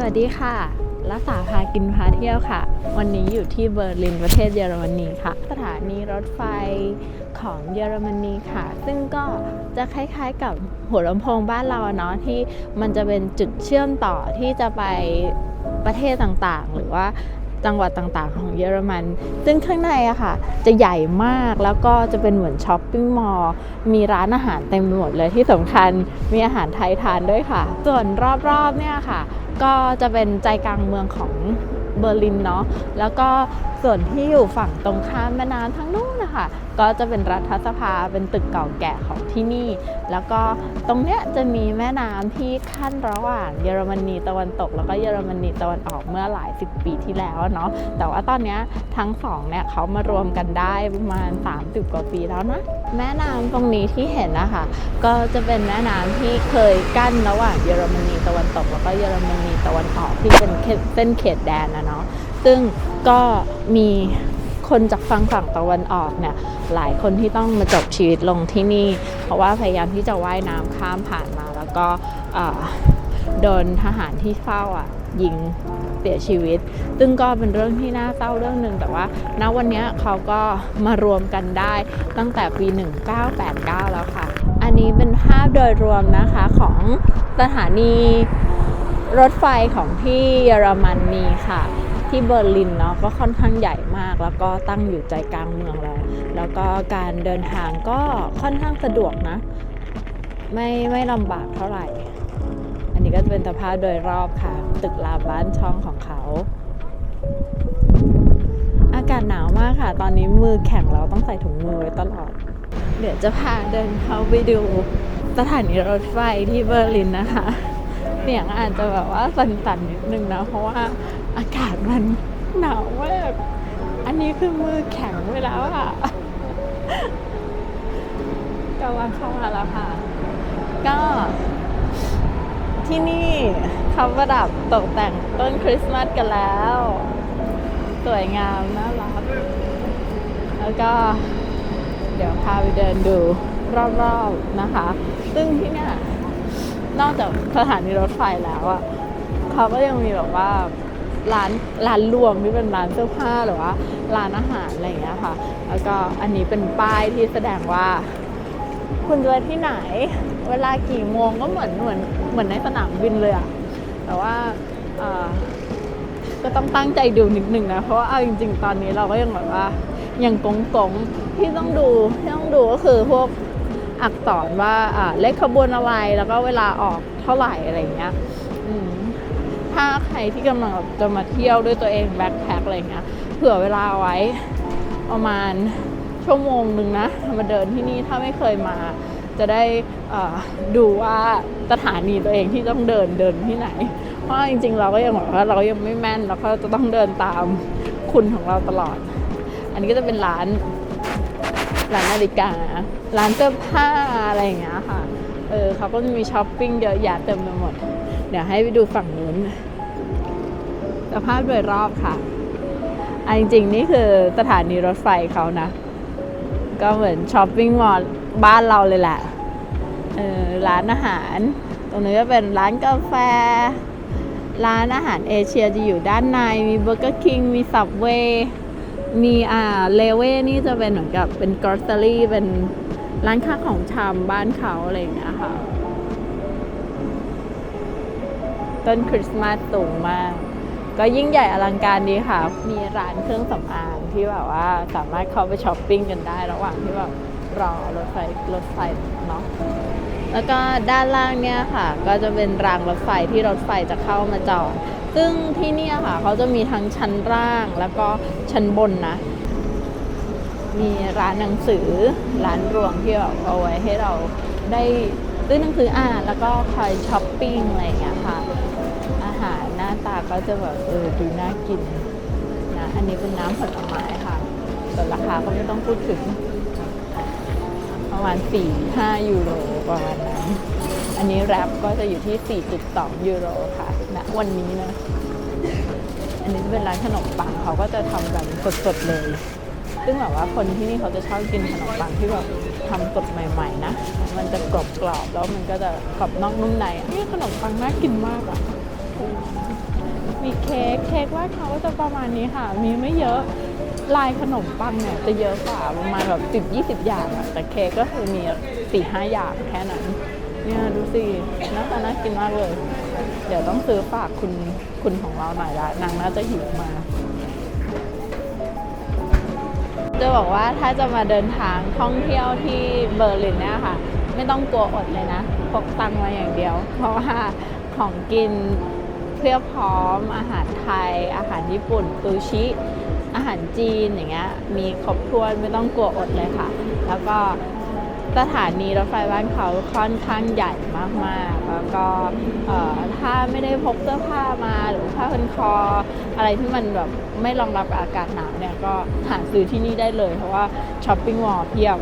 สวัสดีค่ะ รัษาพากินพาเที่ยวค่ะ วันนี้อยู่ที่เบอร์ลินประเทศเยอรมนีค่ะ สถานีรถไฟของเยอรมนีค่ะ ซึ่งก็จะคล้ายๆกับหัวลำโพงบ้านเราเนาะที่มันจะเป็นจุดเชื่อมต่อที่จะไปประเทศต่างๆ หรือว่าจังหวัดต่างๆ ของเยอรมัน ซึ่งข้างในอะค่ะ จะใหญ่มากแล้วก็จะเป็นเหมือนช้อปปิ้งมอลล์มีร้านอาหารเต็มไปหมดเลยที่สำคัญมีอาหารไทยทานด้วยค่ะ ส่วนรอบๆเนี่ยค่ะ ก็จะเป็นใจกลางเมืองของเบอร์ลินเนาะแล้วก็ ส่วนที่อยู่ฝั่งตรงข้ามแม่น้ำทั้งนู้นนะคะก็จะเป็นรัฐสภาเป็นตึกเก่าแก่ของที่นี่ แล้วก็ตรงเนี้ยจะมีแม่น้ำที่ขั้นระหว่างเยอรมนีตะวันตก แล้วก็เยอรมนีตะวันออกเมื่อหลายสิบปีที่แล้วเนาะแต่ว่าตอนเนี้ยทั้งสองเนี่ยเขามารวมกันได้ประมาณ 30 กว่าปีแล้วนะแม่น้ำตรงนี้ที่เห็นนะคะก็จะเป็นแม่น้ำที่เคยกั้นระหว่างเยอรมนีตะวันตก แล้วก็เยอรมนีตะวันออกที่เป็นเส้นเขตแดนนะเนาะ ซึ่งก็มีคนจากฝั่งฝั่งตะวันออกเนี่ยหลายคนที่ต้องมาจบชีวิตลงที่นี่ เพราะว่าพยายามที่จะว่ายน้ำข้ามผ่านมา แล้วก็โดนทหารที่เฝ้าอะยิงเสียชีวิต ซึ่งก็เป็นเรื่องที่น่าเศร้าเรื่องหนึ่งแต่ว่า ณวันนี้เขาก็มารวมกันได้ตั้งแต่ปี 1989 แล้วค่ะ อันนี้เป็นภาพโดยรวมนะคะของสถานีรถไฟของที่เยอรมนีค่ะ ที่เบอร์ลินเนาะก็ค่อนข้างใหญ่มาก แล้วก็ตั้งอยู่ใจกลางเมืองเลยแล้วก็การเดินทางก็ค่อนข้างสะดวกนะ ไม่ไม่ลำบากเท่าไหร่ อันนี้ก็จะเป็นสภาพโดยรอบค่ะ ตึกราบ้านช่องของเขา อากาศหนาวมากค่ะ ตอนนี้มือแข็งเราต้องใส่ถุงมือไว้ตลอด เดี๋ยวจะพาเดินเข้าไปดูสถานีรถไฟที่เบอร์ลินนะคะ เสียงอาจจะแบบว่าสั่นๆนิดนึงนะ เพราะว่าอากาศมันหนาวมากอันนี้คือมือแข็งไปแล้วอะกำลังเข้ามาแล้วค่ะ ก็ที่นี่เขาประดับตกแต่งต้นคริสต์มาสกันแล้ว สวยงามน่ารัก แล้วก็เดี๋ยวพาไปเดินดูรอบๆนะคะ ซึ่งที่เนี่ย นอกจากสถานีรถไฟแล้วอะเขาก็ยังมีแบบว่าร้านร้านรวมที่เป็นร้านเสื้อผ้าหรือว่าร้านอาหารอะไรอย่างเงี้ยค่ะ แล้วก็อันนี้เป็นป้ายที่แสดงว่า คุณจะไปที่ไหน เวลากี่โมงก็เหมือนเหมือนเหมือนในสนามบินเลยอะแต่ว่าอ่อก็ต้องตั้งใจดูนิดนึงนะ เพราะว่าเอาจริง ๆ ตอนนี้เราก็ยังแบบว่ายังกงกงๆที่ต้องดูที่ต้องดูก็คือพวก อักษรว่าอ่าเลขขบวนอะไรแล้วก็เวลาออกเท่าไหร่อะไรเงี้ยถ้าใครที่กำลังจะมาเที่ยวด้วยตัวเองแบ็คแพคอะไรเงี้ยเผื่อเวลาไว้ประมาณชั่วโมงหนึ่งนะ มาเดินที่นี่ถ้าไม่เคยมา จะได้ดูว่าสถานีตัวเองที่ต้องเดินเดินที่ไหน เพราะจริงๆ เราก็ยังแบบว่าเรายังไม่แม่นแล้วก็จะต้องเดินตามคุณของเราตลอด อันนี้ก็จะเป็นร้าน ร้านนาฬิกา ร้านเสื้อผ้าอะไรอย่างเงี้ยค่ะ เออเขาก็มีช้อปปิ้งเยอะแยะเต็มไปหมด เดี๋ยวให้ไปดูฝั่งนู้นสภาพโดยรอบค่ะอันจริงๆนี่คือสถานีรถไฟเขานะ ก็เหมือนช้อปปิ้งมอลล์บ้านเราเลยแหละเออร้านอาหาร ตรงนี้ก็เป็นร้านกาแฟ ร้านอาหารเอเชียจะอยู่ด้านใน มีเบอร์เกอร์คิง มีสับเวย์ มีอ่าเลเว่นี่จะเป็นเหมือนกับเป็นกรอสเตอรี่เป็นร้านค้าของชำบ้านเขาอะไรอย่างเงี้ยค่ะ ต้นคริสต์มาสสูงมาก ก็ยิ่งใหญ่อลังการดีค่ะ มีร้านเครื่องสำอางที่แบบว่าสามารถเข้าไปช้อปปิ้งกันได้ระหว่างที่แบบรอรถไฟรถไฟเนาะแล้วก็ด้านล่างเนี่ยค่ะ ก็จะเป็นรางรถไฟที่รถไฟจะเข้ามาจอด ซึ่งที่นี่ค่ะเขาจะมีทั้งชั้นล่างแล้วก็ชั้นบนนะ มีร้านหนังสือ ร้านรวงที่แบบเอาไว้ให้เราได้ซื้อหนังสืออ่านแล้วก็คอยช้อปปิ้งอะไรอย่างเงี้ยค่ะ อาหารหน้าตาก็จะแบบเออดูน่ากินนะอันนี้เป็นน้ำผลไม้ค่ะ ส่วนราคาก็ไม่ต้องพูดถึง ประมาณ 4-5 ยูโรประมาณนั้น อันนี้แรปก็จะอยู่ที่ 4.2 ยูโรค่ะ วันนี้นะ อันนี้เป็นร้านขนมปังเขาก็จะทำแบบสดๆเลย ซึ่งแบบว่าคนที่นี่เขาจะชอบกินขนมปังที่แบบทำสดใหม่ ๆ นะ มันจะกรอบๆแล้วมันก็จะกรอบนอกนุ่มในนี่ขนมปังน่ากินมากอะค้กเค้กว่าเขาก็จะประมาณนี้ค่ะ มีไม่เยอะลายขนมปังเนี่ยจะเยอะกว่าประมาณแบบสิบยี่สิบอย่างอะแต่เค้กก็คือมีสี่ห้าอย่างแค่นั้น เนี่ยดูสิน่าจะน่ากินมากเลย เดี๋ยวต้องซื้อฝากคุณคุณของเราหน่อยละนางน่าจะหิวมา จะบอกว่าถ้าจะมาเดินทางท่องเที่ยวที่เบอร์ลินเนี่ยค่ะ ไม่ต้องกลัวอดเลยนะพกตังมาอย่างเดียว เพราะว่าของกินเพียบพร้อมอาหารไทย อาหารญี่ปุ่นซูชิอาหารจีนอย่างเงี้ยมีครบถ้วนไม่ต้องกลัวอดเลยค่ะ แล้วก็ สถานีรถไฟบ้านเขาค่อนข้างใหญ่มากๆ แล้วก็ถ้าไม่ได้พกเสื้อผ้ามาหรือผ้าพันคอ อะไรที่มันแบบไม่รองรับกับอากาศหนาวเนี่ยก็หาซื้อที่นี่ได้เลย เพราะว่าช้อปปิ้งมอลล์เพียบ